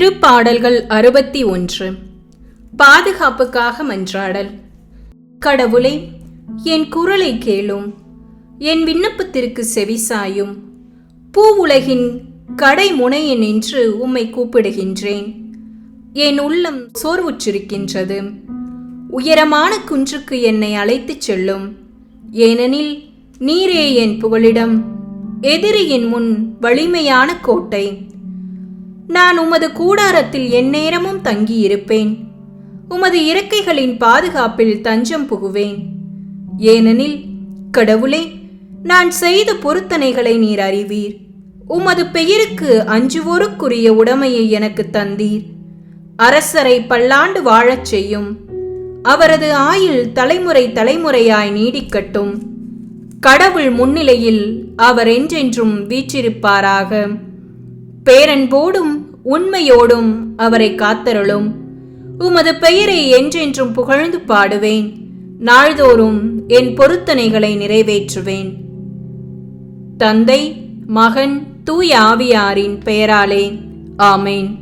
திருப்பாடல்கள் அறுபத்தி ஒன்று. பாதுகாப்புக்காக மன்றாடல். கடவுளே என் குரலை கேளும். என் விண்ணப்பத்திற்கு செவிசாயும் பூவுலகின் கடைமுனைய நின்று உம்மை கூப்பிடுகின்றேன். என் உள்ளம் சோர்வுற்றிருக்கின்றது. உயரமான குன்றுக்கு என்னை அழைத்துச் செல்லும். ஏனெனில் நீரே என் புகழிடம் எதிரியின் முன் வலிமையான கோட்டை. நான் உமது கூடாரத்தில் எந்நேரமும் தங்கியிருப்பேன். உமது இறக்கைகளின் பாதுகாப்பில் தஞ்சம் புகுவேன். ஏனெனில் கடவுளே நான் செய்த பொருத்தனைகளை நீர் அறிவீர். உமது பெயருக்கு அஞ்சுவோருக்குரிய உடைமையை எனக்கு தந்தீர். அரசரை பல்லாண்டு வாழச் செய்யும். அவரது ஆயுள் தலைமுறை தலைமுறையாய் நீடிக்கட்டும். கடவுள் முன்னிலையில் அவர் என்றென்றும் வீற்றிருப்பாராக. பேரன்போடும் உண்மையோடும் அவரை காத்தருளும். உமது பெயரை என்றென்றும் புகழ்ந்து பாடுவேன். நாள்தோறும் என் பொருத்தனைகளை நிறைவேற்றுவேன். தந்தை மகன் தூய ஆவியாரின் பெயராலே. ஆமேன்.